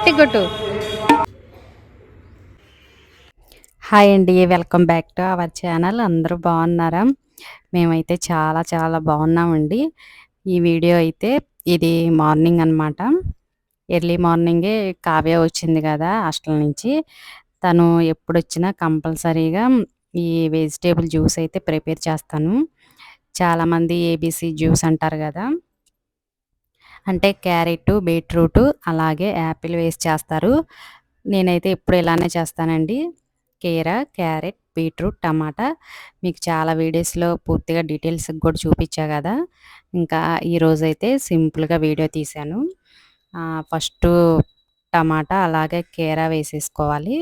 గట్టి కొట్టు. హాయ్ అండి welcome back to our channel. అందరూ బాగున్నారా? మేమైతే చాలా చాలా బాగున్నామండి. ఈ వీడియో అయితే ఇది మార్నింగ్ అన్నమాట. ఎర్లీ మార్నింగే కావ్య వచ్చింది కదా హాస్టల్ నుంచి. తను ఎప్పుడు వచ్చినా కంపల్సరీగా ఈ వెజిటేబుల్ జ్యూస్ అయితే ప్రిపేర్ చేస్తాను. చాలామంది ఏబీసీ జ్యూస్ అంటారు కదా. అంటే క్యారెట్ బీట్రూట్ అలాగే యాపిల్ వేసి చేస్తారు. నేనైతే ఎప్పుడు ఇలానే చేస్తానండి. కీర క్యారెట్ బీట్రూట్ టమాటా. మీకు చాలా వీడియోస్లో పూర్తిగా డీటెయిల్స్ కూడా చూపించా కదా. ఇంకా ఈరోజు అయితే సింపుల్గా వీడియో తీశాను. ఫస్ట్ టమాటా అలాగే కీర వేసేసుకోవాలి.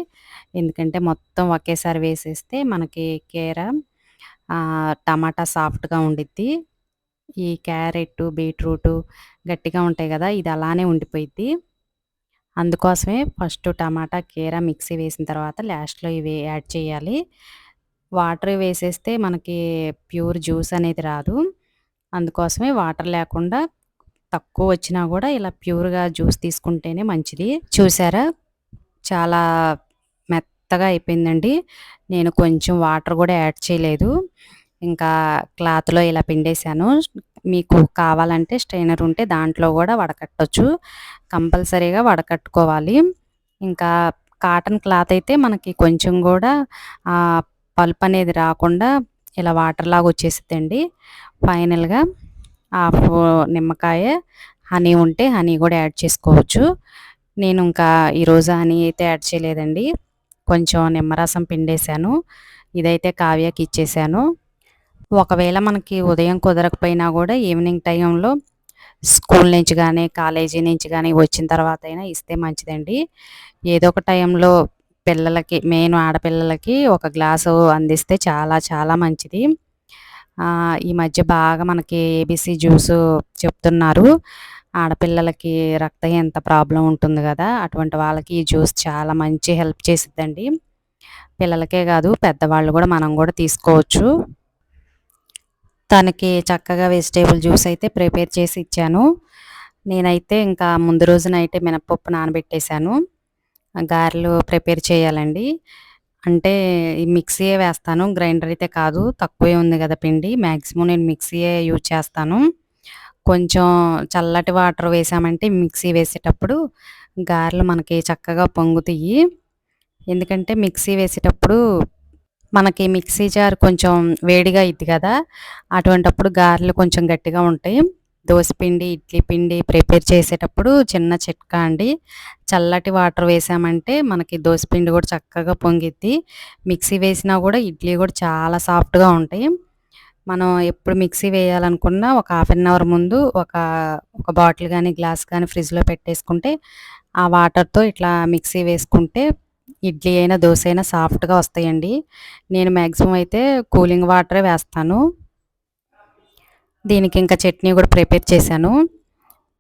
ఎందుకంటే మొత్తం ఒకేసారి వేసేస్తే మనకి కీర టమాటా సాఫ్ట్గా ఉండిద్ది. ఈ క్యారెట్ బీట్రూట్ గట్టిగా ఉంటాయి కదా ఇది అలానే ఉండిపోయిద్ది. అందుకోసమే ఫస్ట్ టమాటా కీర మిక్సీ వేసిన తర్వాత లాస్ట్లో ఇవి యాడ్ చేయాలి. వాటర్ వేసేస్తే మనకి ప్యూర్ జ్యూస్ అనేది రాదు. అందుకోసమే వాటర్ లేకుండా తక్కువ వచ్చినా కూడా ఇలా ప్యూర్గా జ్యూస్ తీసుకుంటేనే మంచిది. చూసారా? చాలా మెత్తగా అయిపోయిందండి. నేను కొంచెం వాటర్ కూడా యాడ్ చేయలేదు. ఇంకా క్లాత్లో ఇలా పిండేశాను మీకు కావాలంటే స్ట్రైనర్ ఉంటే దాంట్లో కూడా వడకట్టచ్చు. కంపల్సరీగా వడకట్టుకోవాలి. ఇంకా కాటన్ క్లాత్ అయితే మనకి కొంచెం కూడా పల్ప్ అనేది రాకుండా ఇలా వాటర్ లాగా వచ్చేసిద్దండి. ఫైనల్గా హాఫ్ నిమ్మకాయ హనీ ఉంటే హనీ కూడా యాడ్ చేసుకోవచ్చు. నేను ఇంకా ఈరోజు హనీ అయితే యాడ్ చేయలేదండి. కొంచెం నిమ్మరసం పిండేశాను ఇదైతే కావ్యకి ఇచ్చేసాను. ఒకవేళ మనకి ఉదయం కుదరకపోయినా కూడా ఈవినింగ్ టైంలో స్కూల్ నుంచి కానీ కాలేజీ నుంచి కానీ వచ్చిన తర్వాత అయినా ఇస్తే మంచిదండి. ఏదో ఒక టైంలో పిల్లలకి మెయిన్ ఆడపిల్లలకి ఒక గ్లాసు అందిస్తే చాలా చాలా మంచిది. ఈ మధ్య బాగా మనకి ఏబీసీ జ్యూస్ చెప్తున్నారు. ఆడపిల్లలకి రక్తహీనత ప్రాబ్లం ఉంటుంది కదా అటువంటి వాళ్ళకి ఈ జ్యూస్ చాలా మంచి హెల్ప్ చేసిద్దండి. పిల్లలకే కాదు పెద్దవాళ్ళు కూడా మనం కూడా తీసుకోవచ్చు. తనకి చక్కగా వెజిటేబుల్ జ్యూస్ అయితే ప్రిపేర్ చేసి ఇచ్చాను. నేనైతే ఇంకా ముందు రోజున అయితే మినపప్పు నానబెట్టేశాను. గారెలు ప్రిపేర్ చేయాలండి. అంటే ఈ మిక్సీయే వేస్తాను. గ్రైండర్ అయితే కాదు తక్కువే ఉంది కదా పిండి. మ్యాక్సిమం నేను మిక్సీయే యూజ్ చేస్తాను. కొంచెం చల్లటి వాటర్ వేసామంటే మిక్సీ వేసేటప్పుడు గారెలు మనకి చక్కగా పొంగుతాయి. ఎందుకంటే మిక్సీ వేసేటప్పుడు మనకి మిక్సీ జార్ కొంచెం వేడిగా ఇద్ది కదా అటువంటప్పుడు గారెలు కొంచెం గట్టిగా ఉంటాయి. పిండి ఇడ్లీ పిండి ప్రిపేర్ చేసేటప్పుడు చిన్న చిట్కా అండి. చల్లటి వాటర్ వేసామంటే మనకి పిండి కూడా చక్కగా పొంగిద్ది. మిక్సీ వేసినా కూడా ఇడ్లీ కూడా చాలా సాఫ్ట్గా ఉంటాయి. మనం ఎప్పుడు మిక్సీ వేయాలనుకున్నా ఒక హాఫ్ అన్ అవర్ ముందు ఒక ఒక బాటిల్ కానీ గ్లాస్ కానీ ఫ్రిడ్జ్లో పెట్టేసుకుంటే ఆ వాటర్తో ఇట్లా మిక్సీ వేసుకుంటే ఇడ్లీ అయినా దోశ అయినా సాఫ్ట్గా వస్తాయండి. నేను మ్యాక్సిమం అయితే కూలింగ్ వాటరే వేస్తాను. దీనికి ఇంకా చట్నీ కూడా ప్రిపేర్ చేశాను.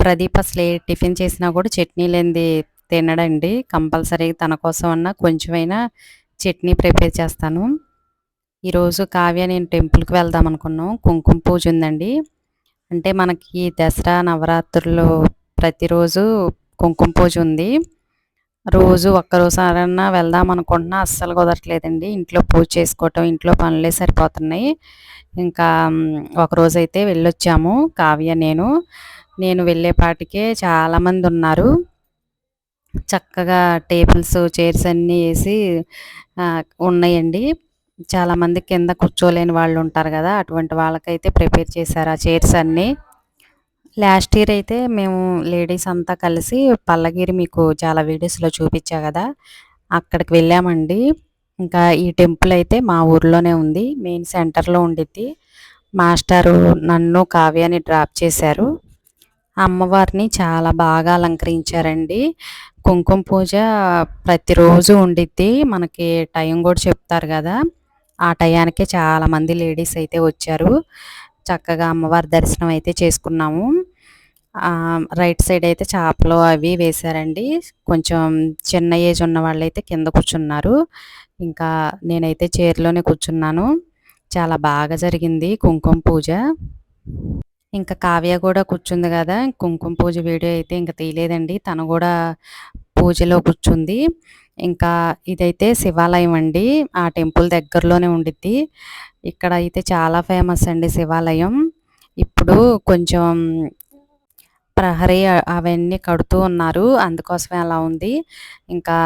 ప్రదీప్ అసలు టిఫిన్ చేసినా కూడా చట్నీ లేనిది తినడండి. కంపల్సరీ తన కోసం అన్న కొంచెమైనా చట్నీ ప్రిపేర్ చేస్తాను. ఈరోజు కావ్య నేను టెంపుల్కి వెళ్దాం అనుకున్నాం. కుంకుమ పూజ ఉందండి. అంటే మనకి దసరా నవరాత్రులు ప్రతిరోజు కుంకుమ పూజ ఉంది. రోజు ఒక్కరోసారన్నా వెళ్దాం అనుకుంటున్నా అస్సలు కుదరట్లేదండి. ఇంట్లో పూజ చేసుకోవటం ఇంట్లో పనులే సరిపోతున్నాయి. ఇంకా ఒకరోజైతే వెళ్ళొచ్చాము కావ్య నేను. నేను వెళ్ళేపాటికే చాలామంది ఉన్నారు చక్కగా టేబుల్స్ చైర్స్ అన్నీ వేసి ఉన్నాయండి. చాలామంది కింద కూర్చోలేని వాళ్ళు ఉంటారు కదా అటువంటి వాళ్ళకైతే ప్రిపేర్ చేశారు ఆ చైర్స్ అన్నీ. లాస్ట్ ఇయర్ అయితే మేము లేడీస్ అంతా కలిసి పల్లగిరి మీకు చాలా వీడియోస్లో చూపించా కదా అక్కడికి వెళ్ళామండి. ఇంకా ఈ టెంపుల్ అయితే మా ఊర్లోనే ఉంది మెయిన్ సెంటర్లో ఉండిద్ది. మాస్టారు నన్ను కావ్యాన్ని డ్రాప్ చేశారు. అమ్మవారిని చాలా బాగా అలంకరించారండి. కుంకుమ పూజ ప్రతిరోజు ఉండిద్ది మనకి టైం కూడా చెప్తారు కదా. ఆ టయానికి చాలామంది లేడీస్ అయితే వచ్చారు. చక్కగా అమ్మవారి దర్శనం అయితే చేసుకున్నాము. రైట్ సైడ్ అయితే చేపలు అవి వేశారండి. కొంచెం చిన్న ఏజ్ ఉన్న వాళ్ళైతే కింద కూర్చున్నారు. ఇంకా నేనైతే చైర్లోనే కూర్చున్నాను. చాలా బాగా జరిగింది కుంకుమ పూజ. ఇంకా కావ్య కూడా కూర్చుంది కదా కుంకుమ పూజ వీడియో అయితే ఇంకా తీయలేదండి. తను కూడా పూజలో కూర్చుంది. ఇంకా ఇదైతే శివాలయం అండి. ఆ టెంపుల్ దగ్గరలోనే ఉండిద్ది. ఇక్కడ అయితే చాలా ఫేమస్ అండి శివాలయం. ఇప్పుడు కొంచెం ప్రహరీ అవన్నీ కడుతూ ఉన్నారు. అందుకోసమే అలా ఉంది. ఇంకా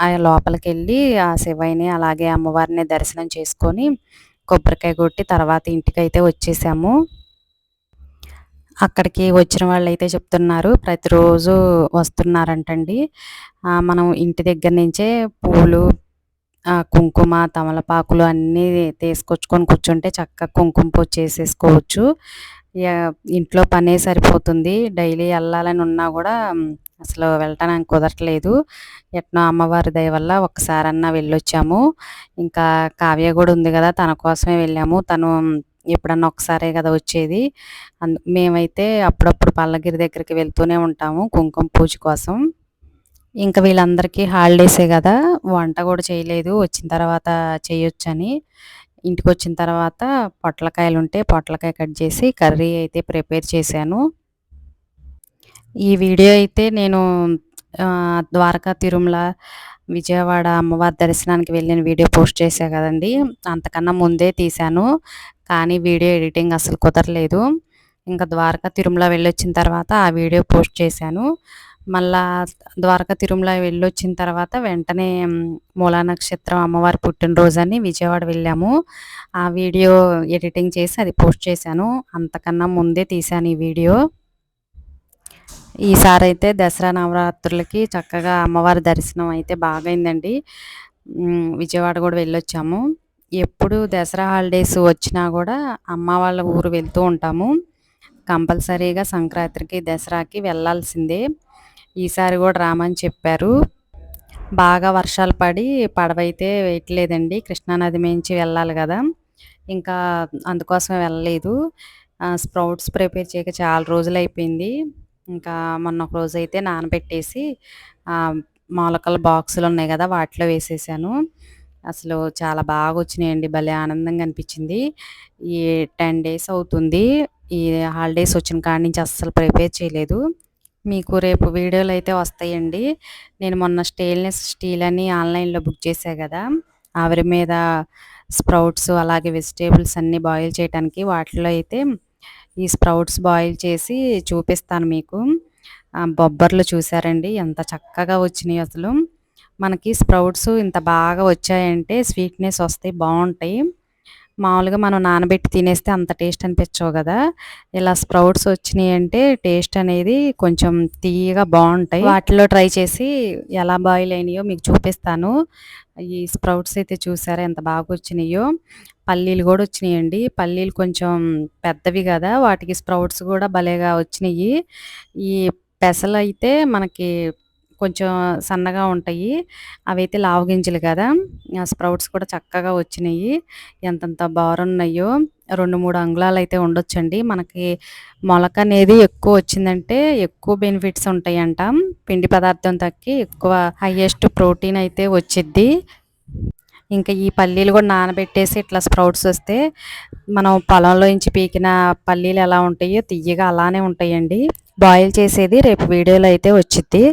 ఆ లోపలికి వెళ్ళి ఆ శివయ్యని అలాగే అమ్మవారిని దర్శనం చేసుకొని కొబ్బరికాయ కొట్టి తర్వాత ఇంటికైతే వచ్చేసాము. అక్కడికి వచ్చిన వాళ్ళు అయితే చెప్తున్నారు ప్రతిరోజు వస్తున్నారంటండి. మనం ఇంటి దగ్గర నుంచే పూలు కుంకుమ తమలపాకులు అన్నీ తీసుకొచ్చుకొని కూర్చుంటే చక్కగా కుంకుమ పూజ చేసేసుకోవచ్చు. ఇంట్లో పనే సరిపోతుంది. డైలీ వెళ్ళాలని ఉన్నా కూడా అసలు వెళ్ళటానికి కుదరట్లేదు. ఎట్నో అమ్మవారి దయ వల్ల ఒక్కసారన్నా వెళ్ళొచ్చాము. ఇంకా కావ్య కూడా ఉంది కదా తన కోసమే వెళ్ళాము. తను ఎప్పుడన్నా ఒకసారే కదా వచ్చేది. మేమైతే అప్పుడప్పుడు పల్లగిరి దగ్గరికి వెళ్తూనే ఉంటాము కుంకుమ పూజ కోసం. ఇంకా వీళ్ళందరికీ హాలిడేసే కదా వంట కూడా చేయలేదు. వచ్చిన తర్వాత చేయొచ్చని. ఇంటికి వచ్చిన తర్వాత పొట్లకాయలు ఉంటే పొట్లకాయ కట్ చేసి కర్రీ అయితే ప్రిపేర్ చేశాను. ఈ వీడియో అయితే నేను ద్వారకా తిరుమల విజయవాడ అమ్మవారి దర్శనానికి వెళ్ళిన వీడియో పోస్ట్ చేశా కదండి. అంతకన్నా ముందే తీశాను. కానీ వీడియో ఎడిటింగ్ అసలు కుదరలేదు. ఇంకా ద్వారకా తిరుమల వెళ్ళొచ్చిన తర్వాత ఆ వీడియో పోస్ట్ చేశాను. మళ్ళా ద్వారకా తిరుమల వెళ్ళొచ్చిన తర్వాత వెంటనే మూలా నక్షత్రం అమ్మవారి పుట్టినరోజని విజయవాడ వెళ్ళాము. ఆ వీడియో ఎడిటింగ్ చేసి అది పోస్ట్ చేశాను. అంతకన్నా ముందే తీశాను ఈ వీడియో. ఈసారి అయితే దసరా నవరాత్రులకి చక్కగా అమ్మవారి దర్శనం అయితే బాగైందండి. విజయవాడ కూడా వెళ్ళొచ్చాము. ఎప్పుడు దసరా హాలిడేస్ వచ్చినా కూడా అమ్మ వాళ్ళ ఊరు వెళ్తూ ఉంటాము. కంపల్సరీగా సంక్రాంతికి దసరాకి వెళ్ళాల్సిందే. ఈసారి కూడా రామని చెప్పారు. బాగా వర్షాలు పడి పడవైతే వేయట్లేదండి. కృష్ణానది మించి వెళ్ళాలి కదా. ఇంకా అందుకోసం వెళ్ళలేదు. స్ప్రౌట్స్ ప్రిపేర్ చేయక చాలా రోజులు అయిపోయింది. ఇంకా మొన్న ఒక రోజు అయితే నానబెట్టేసి మొలకల బాక్సులు ఉన్నాయి కదా వాటిలో వేసేసాను. అసలు చాలా బాగా వచ్చినాయండి భలే ఆనందంగా అనిపించింది. ఈ టెన్ డేస్ అవుతుంది ఈ హాలిడేస్ వచ్చిన కాడి నుంచి అస్సలు ప్రిపేర్ చేయలేదు. మీకు రేపు వీడియోలు అయితే వస్తాయండి. నేను మొన్న స్టెయిన్లెస్ స్టీల్ అని ఆన్లైన్లో బుక్ చేశా కదా ఆవిరి మీద స్ప్రౌట్స్ అలాగే వెజిటేబుల్స్ అన్నీ బాయిల్ చేయడానికి వాటిలో అయితే ఈ స్ప్రౌట్స్ బాయిల్ చేసి చూపిస్తాను మీకు. బొబ్బర్లు చూసారండి? ఎంత చక్కగా వచ్చినాయి అసలు. మనకి స్ప్రౌట్స్ ఇంత బాగా వచ్చాయంటే స్వీట్నెస్ వస్తాయి బాగుంటాయి. మామూలుగా మనం నానబెట్టి తినేస్తే అంత టేస్ట్ అనిపించవు కదా. ఇలా స్ప్రౌట్స్ వచ్చినాయి అంటే టేస్ట్ అనేది కొంచెం తీయగా బాగుంటాయి. వాటిలో ట్రై చేసి ఎలా బాయిల్ అయినాయో మీకు చూపిస్తాను. ఈ స్ప్రౌట్స్ అయితే చూసారా ఎంత బాగా వచ్చినాయో. పల్లీలు కూడా వచ్చినాయండి. పల్లీలు కొంచెం పెద్దవి కదా. వాటికి స్ప్రౌట్స్ కూడా భలేగా వచ్చినాయి. ఈ పెసలు అయితే మనకి కొంచెం సన్నగా ఉంటాయి. అవైతే లావు గింజలు కదా. స్ప్రౌట్స్ కూడా చక్కగా వచ్చినాయి. ఎంతంత బారున్నాయో రెండు మూడు అంగుళాలు అయితే ఉండొచ్చండి. మనకి మొలక అనేది ఎక్కువ వచ్చిందంటే ఎక్కువ బెనిఫిట్స్ ఉంటాయంట. పిండి పదార్థం తక్కి ఎక్కువ హయ్యెస్ట్ ప్రోటీన్ అయితే వచ్చిద్ది. ఇంకా ఈ పల్లీలు కూడా నానబెట్టేసి ఇట్లా స్ప్రౌట్స్ వస్తే మనం పొలంలో నుంచి పీకిన పల్లీలు ఎలా ఉంటాయో తియ్యగా అలానే ఉంటాయండి. బాయిల్ చేసేది రేపు వీడియోలో అయితే వచ్చిద్ది.